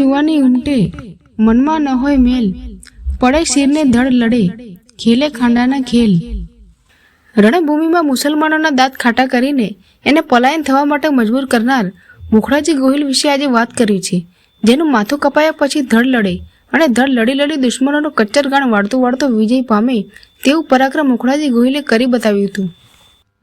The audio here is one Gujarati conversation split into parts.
જુવાની ઉમટે મનમાં ન હોય મેલ. પડે શીરને ધડ લડે, ખેલે ખાંડાના ખેલ. રણભૂમિમાં મુસલમાનોના દાંત ખાટા કરીને એને પલાયન થવા માટે મજબૂર કરનાર મુખડાજી ગોહિલ વિશે આજે વાત કરી છે, જેનું માથું કપાયા પછી ધડ લડે અને ધડ લડી લડી દુશ્મનોનો કચ્ચર ગાણ વાળતો વાળતો વિજય પામે તેવું પરાક્રમ મુખડાજી ગોહિલે કરી બતાવ્યું હતું.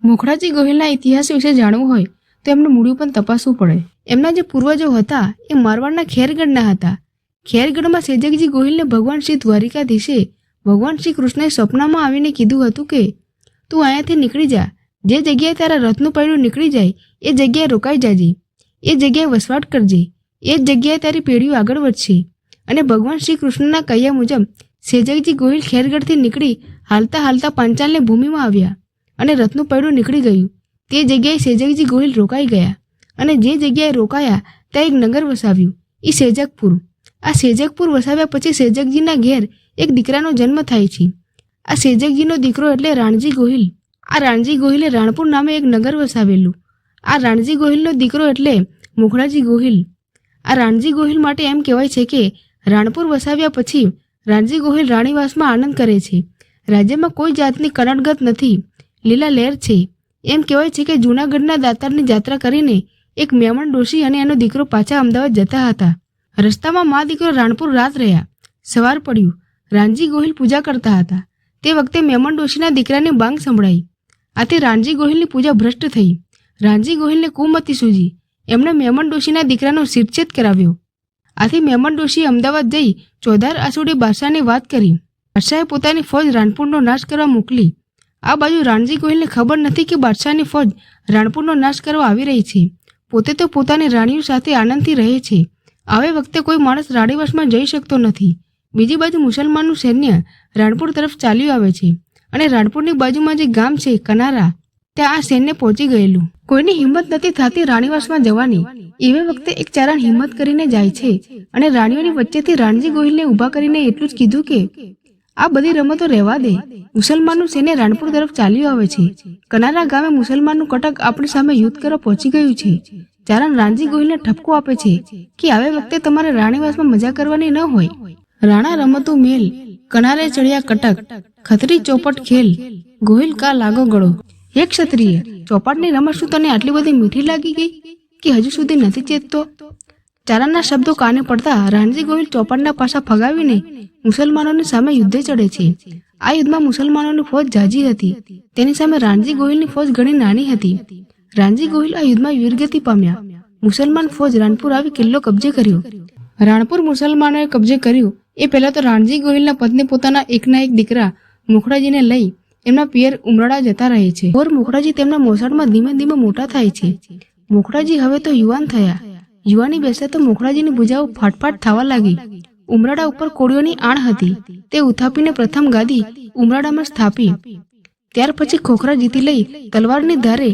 મુખડાજી ગોહિલના ઇતિહાસ વિશે જાણવું હોય તો એમનું મૂળ્યું પણ તપાસવું પડે. એમના જે પૂર્વજો હતા, એ મારવાડના ખેરગઢના હતા. ખેરગઢમાં સેજકજી ગોહિલને ભગવાન શ્રી દ્વારિકાધીશે, ભગવાન શ્રી કૃષ્ણએ સપનામાં આવીને કીધું હતું કે, તું અહીંયાથી નીકળી જા. જે જગ્યાએ તારા રથનું પૈડું નીકળી જાય, એ જગ્યાએ રોકાઈ જાજે. એ જગ્યાએ વસવાટ કરજે. એ જ જગ્યાએ તારી પેઢીઓ આગળ વધશે. અને ભગવાન શ્રી કૃષ્ણના કહ્યા મુજબ સેજકજી ગોહિલ ખેરગઢથી નીકળી હાલતા હાલતા પાંચાલની ભૂમિમાં આવ્યા અને રથનું પૈડું નીકળી ગયું. તે જગ્યાએ સેજકજી ગોહિલ રોકાઈ ગયા. અને જે જગ્યાએ રોકાયા, ત્યાં એક નગર વસાવ્યું એ સેજકપુર. આ સેજકપુર વસાવ્યા પછી સેજકજીના ઘેર એક દીકરાનો જન્મ થાય છે. આ સેજકજીનો દીકરો એટલે રાણજી ગોહિલ. આ રાણજી ગોહિલે રાણપુર નામે એક નગર વસાવેલું. આ રાણજી ગોહિલનો દીકરો એટલે મુખડાજી ગોહિલ. આ રાણજી ગોહિલ માટે એમ કહેવાય છે કે રાણપુર વસાવ્યા પછી રાણજી ગોહિલ રાણીવાસમાં આનંદ કરે છે. રાજ્યમાં કોઈ જાતની કનડગત નથી. લીલા લહેર છે. એમ કહેવાય છે કે જૂનાગઢના દાતારની જાત્રા કરીને એક મેમણ ડોશી અને એનો દીકરો પાછા અમદાવાદ જતા હતા. રસ્તામાં મા દીકરો રાણપુર રાત રહ્યા. સવાર પડ્યું. રાણજી ગોહિલ પૂજા કરતા હતા. તે વખતે મેમણ ડોશીના દીકરાને બાંગ સંભળાઈ. આથી રાણજી ગોહિલની પૂજા ભ્રષ્ટ થઈ. રાણજી ગોહિલને કુમતી સૂજી. એમણે મેમણ ડોશીના દીકરાનો શિરચ્છેદ કરાવ્યો. આથી મેમણ ડોશીએ અમદાવાદ જઈ ચોધાર આસુડી બાદશાહને વાત કરી. બાદશાહે પોતાની ફોજ રાણપુરનો નાશ કરવા મોકલી. આ બાજુ રાણજી ગોહિલને ખબર નથી કે બાદશાહની ફોજ રાણપુરનો નાશ કરવા આવી રહી છે. પોતે તો પોતાની રાણીઓ સાથે આનંદથી રહે છે. આવે વખતે કોઈ માણસ રાણીવાસમાં જઈ શકતો નથી. બીજી બાજુ મુસલમાનનું સૈન્ય રાણપુર તરફ ચાલ્યું આવે છે અને રાણપુરની બાજુમાં જે ગામ છે, કનારા, ત્યાં આ સૈન્ય પહોંચી ગયેલું. કોઈની હિંમત નથી થતી રાણીવાસમાં જવાની. એવે વખતે એક ચારણ હિંમત કરીને જાય છે અને રાણીઓની વચ્ચેથી રાણજી ગોહિલને ઊભા કરીને એટલું જ કીધું કે, આ બધી રમતો રહેવા દે. મુસલમાનનું સૈન્ય રાણપુર તરફ ચાલ્યું આવે છે. કનારા ગામે મુસલમાનનું કટક આપણી સામે યુદ્ધ કરવા પહોંચી ગયું છે. ચારણ રાણજી ગોહિલને ઠપકો આપે છે કે આવે વખતે તમારે રાણીવાસમાં મજા કરવાની ન હોય. રાણા રમતું મેલ, કનારે ચડ્યા કટક, ખતરી ચોપટ ખેલ, ગોહિલ કા લાગો ગળો. હે ક્ષત્રિય, ચોપાટની રમત શું તને આટલી બધી મીઠી લાગી ગઈ કે હજુ સુધી નથી ચેતતો? ચારણના શબ્દો કાને પડતા રાણજી ગોહિલ ચોપાટના પાસા ફગાવીને મુસલમાનોની સામે યુદ્ધે ચડે છે. આ યુદ્ધમાં મુસલમાનોની ફોજ જાજી હતી. તેની સામે રાણજી ગોહિલની ફોજ ઘણી નાની હતી. રાણજી ગોહિલ આ યુદ્ધમાં વીરગતિ પામ્યા. મુસલમાન ફોજ રાણપુર આવી કિલ્લો કબજે કર્યો? રાણપુર મુસલમાનોએ કબજે કર્યું. એ પહેલા તો રાણજી ગોહિલના પત્ની પોતાના એકના એક દીકરા મુખડાજીને લઈ એમના પિયર ઉમરાડા જતા રહે છે. ઓર મુખડાજી તેમના મોસાળમાં ધીમે ધીમે મોટા થાય છે. મુખડાજી હવે તો યુવાન થયા. યુવાની બેસતા તો મુખડાજીની ભૂજાઓ ફાટફાટ થવા લાગી. ઉમરાડા ઉપર કોળીઓની આણ હતી. તે ઉથાપીને પ્રથમ ગાદી ઉમરાડામાં સ્થાપી. ત્યાર પછી ખોખરા જીતી લઈ તલવારની ધારે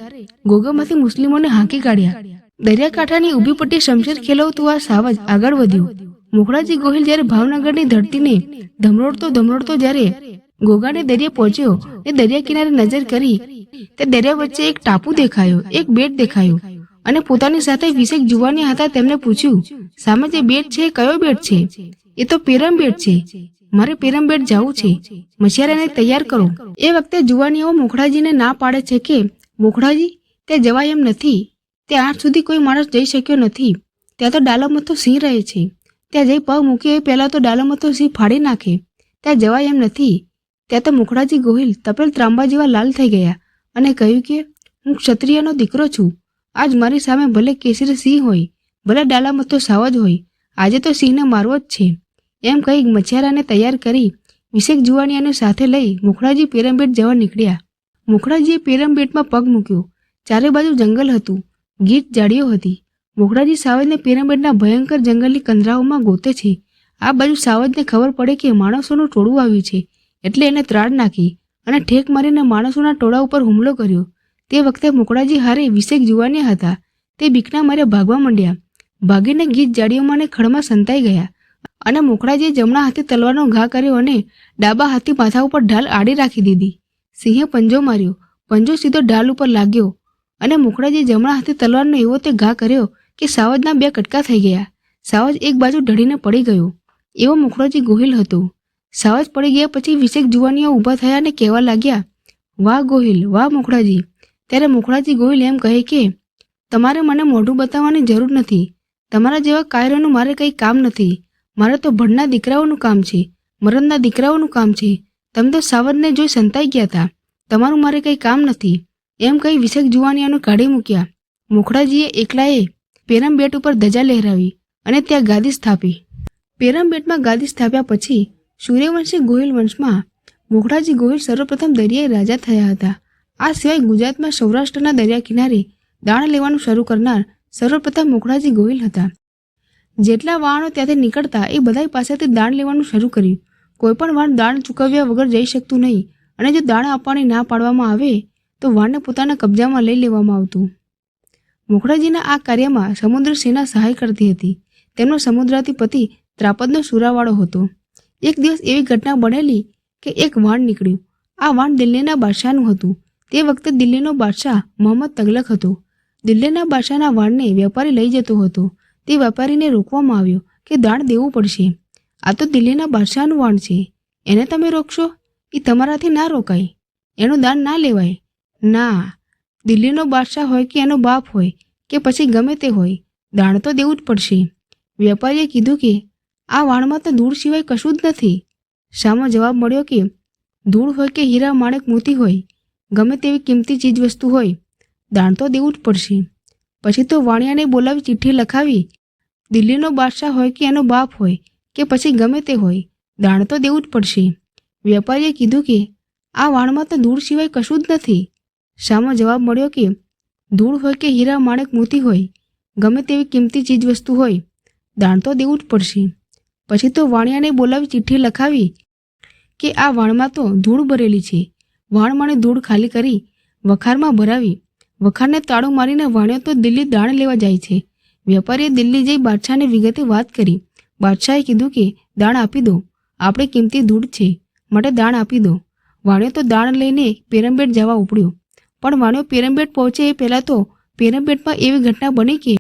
ગોગામાંથી મુસ્લિમોને હાંકી કાઢ્યા. દરિયાકાંઠાની ઊભી પટ્ટી શમશેર ખેલવતું આ સાવજ આગળ વધ્યું. મોકળાજી ગોહિલ જ્યારે ભાવનગરની ધરતીને ધમરોડતો ધમરોડતો જ્યારે ગોગાને દરિયા પહોંચ્યો, તે દરિયા કિનારે નજર કરી તે દરિયા વચ્ચે એક ટાપુ દેખાયો, એક બેટ દેખાયો અને પોતાની સાથે વિશેક જુવાની હતા તેમને પૂછ્યું, સામે જે બેટ છે કયો બેટ છે? એ તો પિરામિડ છે. મારે પિરામિડ જવું છે. મશિયારાને તૈયાર કરો. એ વખતે જુવાનીઓ મોખડાજીને ના પાડે છે કે મોખડાજી તે જવાય એમ નથી. તે આઠ સુધી કોઈ માણસ જઈ શક્યો નથી. ત્યાં તો ડાલામથો સિંહ રહે છે. ત્યાં જઈ પગ મૂકે એ પહેલાં તો ડાલામથો સિંહ ફાડી નાખે. ત્યાં જવાય એમ નથી. ત્યાં તો મુખડાજી ગોહિલ, તપેલ ત્રાંબા જેવા લાલ થઈ ગયા અને કહ્યું કે, હું ક્ષત્રિયનો દીકરો છું. આજ મારી સામે ભલે કેસરી સિંહ હોય, ભલે ડાલામથો સાવજ હોય, આજે તો સિંહને મારવો જ છે. એમ કહી મછિયારાને તૈયાર કરી વિશેક જુવાનિયાને સાથે લઈ મુખડાજી પેરમબેટ જવા નીકળ્યા. મુખડાજીએ પેરમબેટમાં પગ મૂક્યો. ચારે બાજુ જંગલ હતું. ગીત જાડીઓ હતી. મુખડાજી સાવજને પિરામિડના ભયંકર જંગલની કંદરાઓમાં ગોતે છે. આ બાજુ સાવજને ખબર પડે કે માણસોનું ટોળું આવ્યું છે. એટલે એને ત્રાડ નાખી અને ઠેક મારીને માણસોના ટોળા ઉપર હુમલો કર્યો. તે વખતે મુકડાજી હારે વિશેક જુવાનિયા હતા. તે બીકના મારે ભાગવા માંડ્યા. ભાગીને ગીત જાડીઓમાં ને ખડમાં સંતાઈ ગયા. અને મુખડાજીએ જમણા હાથે તલવારનો ઘા કર્યો અને ડાબા હાથી માથા ઉપર ઢાલ આડી રાખી દીધી. સિંહે પંજો માર્યો. પંજો સીધો ઢાલ ઉપર લાગ્યો અને મુખડાજીએ જમણા હાથે તલવારનો એવો તે ઘા કર્યો કે સાવજના બે કટકા થઈ ગયા. સાવજ એક બાજુ ઢળીને પડી ગયો. એવો મુખડાજી ગોહિલ હતો. સાવજ પડી ગયા પછી વિશેક જુવાનીઓ ઊભા થયા અને કહેવા લાગ્યા, વાહ ગોહિલ, વાહ મુખડાજી. ત્યારે મુખડાજી ગોહિલ એમ કહે કે, તમારે મને મોઢું બતાવવાની જરૂર નથી. તમારા જેવા કાયરોનું મારે કંઈ કામ નથી. મારે તો ભણના દીકરાઓનું કામ છે મરદના દીકરાઓનું કામ છે. તમે તો સાવરને જોઈ સંતાઈ ગયા હતા. તમારું મારે કંઈ કામ નથી. એમ કંઈ વિષેક જુવાનીઓને કાઢી મૂક્યા. મોખડાજીએ એકલાએ પેરમબેટ ઉપર ધજા લહેરાવી અને ત્યાં ગાદી સ્થાપી. પેરમબેટમાં ગાદી સ્થાપ્યા પછી સૂર્યવંશી ગોહિલ વંશમાં મોખડાજી ગોહિલ સર્વપ્રથમ દરિયાઈ રાજા થયા હતા. આ સિવાય ગુજરાતમાં સૌરાષ્ટ્રના દરિયા કિનારે દાણ લેવાનું શરૂ કરનાર સર્વપ્રથમ મોખડાજી ગોહિલ હતા. જેટલા વાહનો ત્યાંથી નીકળતા એ બધા પાસેથી દાણ લેવાનું શરૂ કર્યું. કોઈપણ વાણ દાણ ચૂકવ્યા વગર જઈ શકતું નહીં અને જો દાણ આપવાની ના પાડવામાં આવે, તો વાણને પોતાના કબજામાં લઈ લેવામાં આવતું. મુખડાજીના આ કાર્યમાં સમુદ્ર સેના સહાય કરતી હતી. તેમનો સમુદ્રાધિપતિ ત્રાપદનો સુરાવાળો હતો. એક દિવસ એવી ઘટના બનેલી કે એક વાણ નીકળ્યું. આ વાણ દિલ્હીના બાદશાહનું હતું. તે વખતે દિલ્હીનો બાદશાહ મોહમ્મદ તગલક હતો. દિલ્હીના બાદશાહના વાણને વેપારી લઈ જતો હતો. તે વેપારીને રોકવામાં આવ્યો કે દાણ દેવું પડશે. આ તો દિલ્હીના બાદશાહનું વાણ છે. એને તમે રોકશો? એ તમારાથી ના રોકાય. એનું દાન ના લેવાય. ના. દિલ્હીનો બાદશાહ હોય કે એનો બાપ હોય કે પછી ગમે તે હોય, દાણ તો દેવું જ પડશે. વેપારીએ કીધું કે, આ વાણમાં તો ધૂળ સિવાય કશું જ નથી. સામો જવાબ મળ્યો કે, ધૂળ હોય કે હીરા માણેક મોતી હોય, ગમે તેવી કિંમતી ચીજવસ્તુ હોય, દાણ તો દેવું જ પડશે. પછી તો વાણિયાને બોલાવી ચિઠ્ઠી લખાવી. દિલ્હીનો બાદશાહ હોય કે એનો બાપ હોય કે પછી ગમે તે હોય, દાણ તો દેવું જ પડશે. વેપારીએ કીધું કે, આ વાણમાં તો ધૂળ સિવાય કશું જ નથી. શામાં જવાબ મળ્યો કે, ધૂળ હોય કે હીરા માણેક મોતી હોય, ગમે તેવી કિંમતી ચીજવસ્તુ હોય, દાણ તો દેવું જ પડશે. પછી તો વાણિયાને બોલાવી ચિઠ્ઠી લખાવી કે, આ વાણમાં તો ધૂળ ભરેલી છે. વાણ માણે ધૂળ ખાલી કરી વખારમાં ભરાવી વખારને તાળું મારીને વાણિયો તો દિલ્હી દાણ લેવા જાય છે. વેપારીએ દિલ્હી જઈ બાદશાહને વિગતે વાત કરી. બાદશાહે કીધું કે, દાણ આપી દો. આપણે કિંમતી ધૂળ છે. માટે દાણ આપી દો. વાણિયો તો દાણ લઈને પેરમબેટ જવા ઉપડ્યો. પણ વાણિયો પેરમબેટ પહોંચે એ પહેલાં તો પેરમબેટમાં એવી ઘટના બની કે,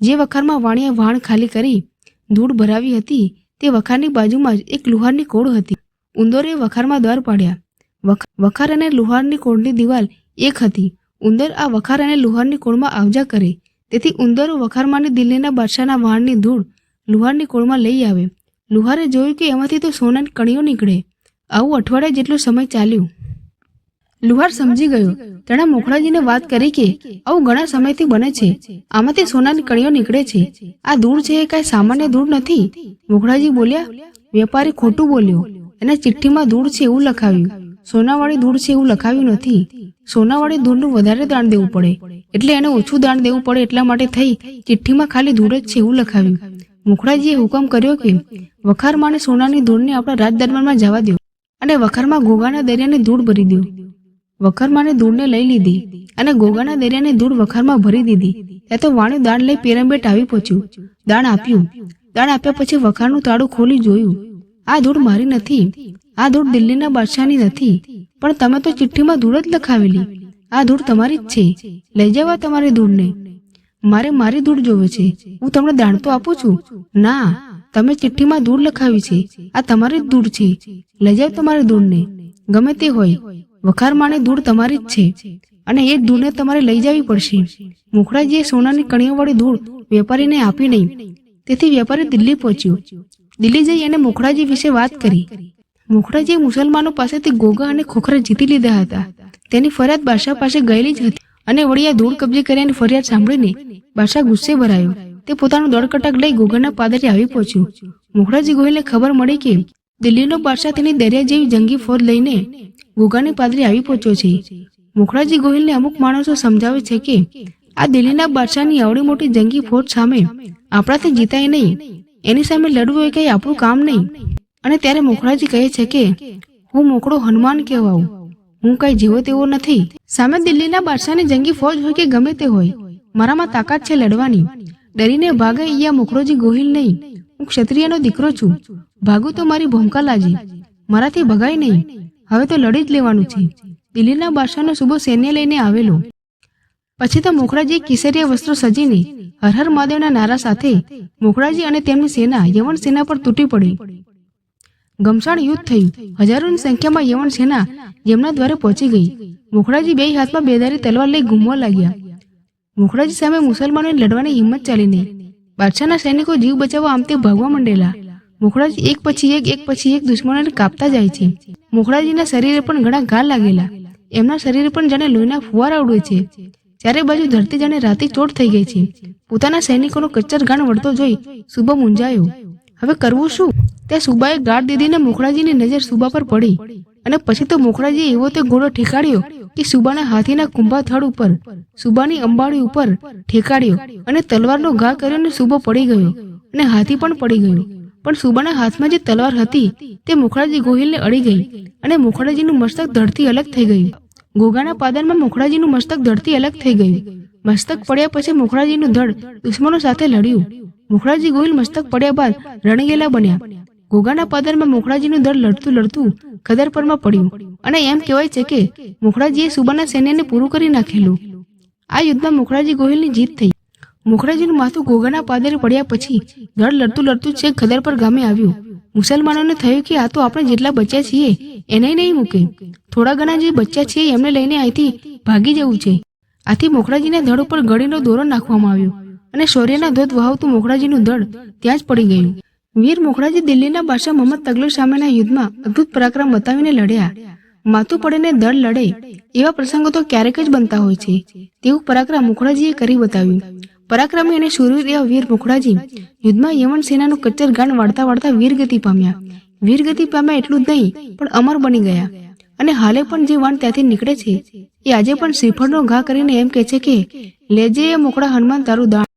જે વખારમાં વાણીએ વાણ ખાલી કરી, ધૂળ ભરાવી હતી, તે વખારની બાજુમાં જ એક લુહારની કોળ હતી. ઉંદરે વખારમાં દ્વાર પાડ્યા. વખ- વખાર અને લુહારની કોળની દિવાલ એક હતી. ઉંદર આ વખાર અને લુહારની કોળમાં આવજા કરે. તેથી ઉંદરો વખારમાંની દિલ્હીના બાદશાહના વાણની ધૂળ લુહારની કોળમાં લઈ આવે. લુહારે જોયું કે એમાંથી તો સોનાની કણીઓ નીકળે. આવું અઠવાડિયા જેટલો સમય ચાલ્યું. લુહાર સમજી ગયો. તેણે મોખડાજીને વાત કરી કે, આવું ઘણા સમયથી બને છે. આમાંથી સોનાની કણીઓ નીકળે છે. આ ધૂળ છે એ કાંઈ સામાન્ય ધૂળ નથી. મોખડાજી બોલ્યા, વેપારી ખોટું બોલ્યો. એને ચિઠ્ઠીમાં ધૂળ છે એવું લખાવ્યું. સોનાવાળી ધૂળ છે એવું લખાવ્યું નથી. સોનાવાળી ધૂળનું વધારે દાણ દેવું પડે. એટલે એને ઓછું દાણ દેવું પડે એટલા માટે થઈ ચિઠ્ઠીમાં ખાલી ધૂળ જ છે એવું લખાવ્યું મુખડાજીએ હુકમ કર્યો કે વખાર અને સોનાની ધૂળને આપણા રાજ દરબારમાં જવા દો અને વખારમાં ઘોઘાના દરિયાને ધૂળ ભરી દો. વખારમાંને ધૂળને લઈ લીધી અને ગોગાના દરિયાને ધૂળ વખારમાં ભરી દીધી. ત્યાં તો વાણિયું દાણ લઈ પેરમ્બેટ આવી પહોંચ્યું. દાણ આપ્યું. દાણ આપ્યા પછી વખારનું તાળું ખોલી જોયું. આ ધૂળ મારી નથી. આ ધૂળ દિલ્હીના બાદશાહની નથી, પણ તમે તો ચિઠ્ઠીમાં ધૂળ જ લખાવેલી. આ ધૂળ તમારી જ છે. લઈ જવા તમારી ધૂળને. મારે મારી ધૂળ જોવે છે. હું તમને દાણ તો આપું છું. ના, તમે ચિઠ્ઠીમાં ધૂળ લખાવી છે. આ તમારી જ ધૂળ છે. લઈ જાવ તમારી ધૂળને. ગમે તે હોય, વખાર માણે ધૂળ તમારી જ છે. અને એ ધૂળને તમારે લઈ જવી પડશે. મુખડાજીએ સોનાની કણીઓવાળી ધૂળ વેપારીને આપી નહીં. તેથી વેપારી દિલ્હી પહોંચ્યો. દિલ્હી જઈ અને મુખડાજી વિશે વાત કરી. મુખડાજીએ મુસલમાનો પાસેથી ગોગા અને ખોખરા જીતી લીધા હતા. તેની ફરિયાદ બાદશાહ પાસે ગયેલી જ હતી અને વળી ધૂળ કબજે કર્યાની ફરિયાદ સાંભળીને બાદશાહ ગુસ્સે ભરાયો. તે પોતાનું દોડકટક લઈ ગોગાના પાદરે આવી પહોંચ્યો. મુખડાજી ગોહિલને ખબર મળી કે દિલ્હીનો બાદશાહ તેની દરિયા જેવી જંગી ફોજ લઈને ગોગાની પાદરે આવી પહોંચ્યો છે. મુખડાજી ગોહિલને અમુક માણસો સમજાવે છે કે આ દિલ્હીના બાદશાહની આવડી મોટી જંગી ફોજ સામે આપણાથી જીતાય નહીં. એની સામે લડવું એ કઈ આપણું કામ નહીં. અને ત્યારે મોખળાજી કહે છે કે, હું મોકળો હનુમાન કહેવાઉં. હું કઈ જેવો તેવો નથી. સામે દિલ્હીના બાદશાહની જંગી ફોજ હોય કે ગમે તે હોય, મારામાં તાકાત છે લડવાની. ડરીને ભાગે અહીંયા મુખરોજી ગોહિલ નહીં. હું ક્ષત્રિયનો દીકરો છું. ભાગું તો મારી ભૂમકા લાજી. મારાથી ભગાય નહીં. હવે તો લડી જ લેવાનું છે. દિલ્હીના બાદશાહનો સુબો સૈન્ય લઈને આવેલો. પછી તો મોખરાજી કિશરીય વસ્ત્રો સજીને હર હર મહાદેવના નારા સાથે મોખરાજી અને તેમની સેના યવન સેના પર તૂટી પડી. ગમસાણ યુદ્ધ થયું. હજારોની સંખ્યામાં યવન સેના જેમના દ્વારે પહોંચી ગઈ. મોખડાજી બે હાથમાં બેદારી તલવાર લઈ ઘૂમવા લાગ્યા. મોખરાજી સામે મુસલમાનોને લડવાની હિંમત ચાલી નહીં. બાદશાહના સૈનિકો જીવ બચાવવા આમ તે ભાગવા માંડેલા. મોખરાજી એક પછી એક એક પછી એક દુશ્મનોને કાપતા જાય છે. મોખરાજીના શરીરે પણ ઘણા ઘા લાગેલા. એમના શરીરે પણ જાણે લોહીના ફુવારા ઉડે છે. ચારે બાજુ ધરતી જાણે રાતી ચોટ થઈ ગઈ છે. પોતાના સૈનિકોનો કચ્ચર ગાણ વળતો જોઈ શુભમ મૂંઝાયો. હવે કરવું શું? ત્યાં સુબાએ ગાઢ દીધીને મોખરાજીની નજર સુબા પર પડી અને પછી તો મુખડાજીએ એવો તે ઘોડો ઠેકાડ્યો કે સુબાના હાથીના કુંભા થડ ઉપર, સુબાની અંબાડી ઉપર ઠેકાડ્યો અને તલવારનો ઘા કર્યો સુબો પડી ગયો અને હાથી પણ પડી ગયો. પણ સુબાના હાથમાં જે તલવાર હતી તે મુખડાજી ગોહિલને અડી ગઈ અને મુખડાજીનું મસ્તક ધડથી અલગ થઈ ગયું. ગોગાના પાદરમાં મુખડાજીનું મસ્તક ધડથી અલગ થઈ ગયું. મસ્તક પડ્યા પછી મુખડાજીનું ધડ દુશ્મનો સાથે લડ્યું. મુખડાજી ગોહિલ મસ્તક પડ્યા બાદ રણગેલા બન્યા. ગોગાના પાદરમાં મુખડાજીનું દળ લડતું લડતું ખદરપરમાં પડ્યું. અને એમ કહેવાય છે કે મુખડાજીએ સુબાના સૈન્યને પૂરું કરી નાખેલું. આ યુદ્ધમાં મુખડાજી ગોહિલની જીત થઈ. મુખડાજીનું માથું ગોગાના પાદરે પડ્યા પછી દળ લડતું લડતું છેક ખદર પર ગામે આવ્યું. મુસલમાનોને થયું કે આ તો આપણે જેટલા બચ્યા છીએ એને નહીં મૂકે. થોડા ઘણા જે બચ્યા છીએ, એમને લઈને અહીંથી ભાગી જવું છે. આથી મોખરાજીના ધડ ઉપર ગળીનો દોરો નાખવામાં આવ્યો. અને શૌર્યના ધોધ વહાવતું મોખરાજીનું દળ ત્યાં જ પડી ગયું. વીર મોખરાજી દિલ્હીના બાદશાહ મોહમ્મદ તગલર સામેના યુદ્ધમાં અદ્ભુત પરાક્રમ બતાવીને લડ્યા. માથું પડીને દળ લડે એવા પ્રસંગો તો ક્યારેક જ બનતા હોય છે. તેવું પરાક્રમ મુખડાજીએ કરી બતાવ્યું. પરાક્રમી અને શૂરવીર એવા વીર મુખડાજી યુદ્ધમાં યમન સેનાનું કચ્ચર ગાન વાળતા વાળતા વીરગતિ પામ્યા. વીરગતિ પામ્યા એટલું જ નહીં, પણ અમર બની ગયા. અને હાલે પણ જે વાણ ત્યાંથી નીકળે છે, એ આજે પણ શ્રીફળનો ઘા કરીને એમ કહે છે કે, લેજે એ મોકળા હનુમાન તારું દાણ